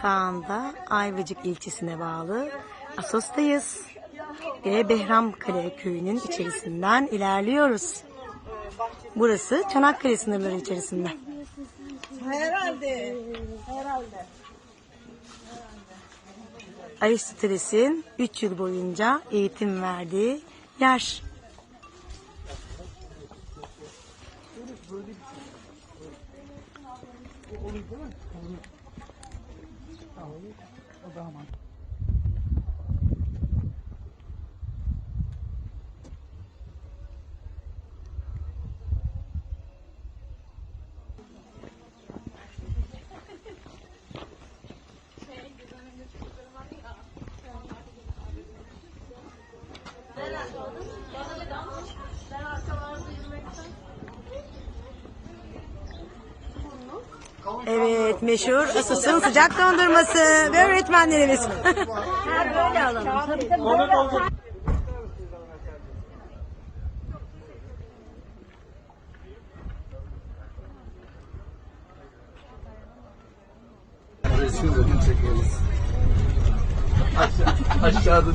Şu anda Ayvacık ilçesine bağlı Asos'tayız. Ve Behramkale köyünün içerisinden ilerliyoruz. Burası Çanakkale sınırları içerisinde. Herhalde. Herhalde. Aristoteles'in 3 yıl boyunca eğitim verdiği yer sağlayıp o daha mantıklı. Thank you. Evet meşhur Asos'un sıcak dondurması ve öğretmenlerimiz. Böyle alalım. Tabii tabii böyle alalım. Aşağıda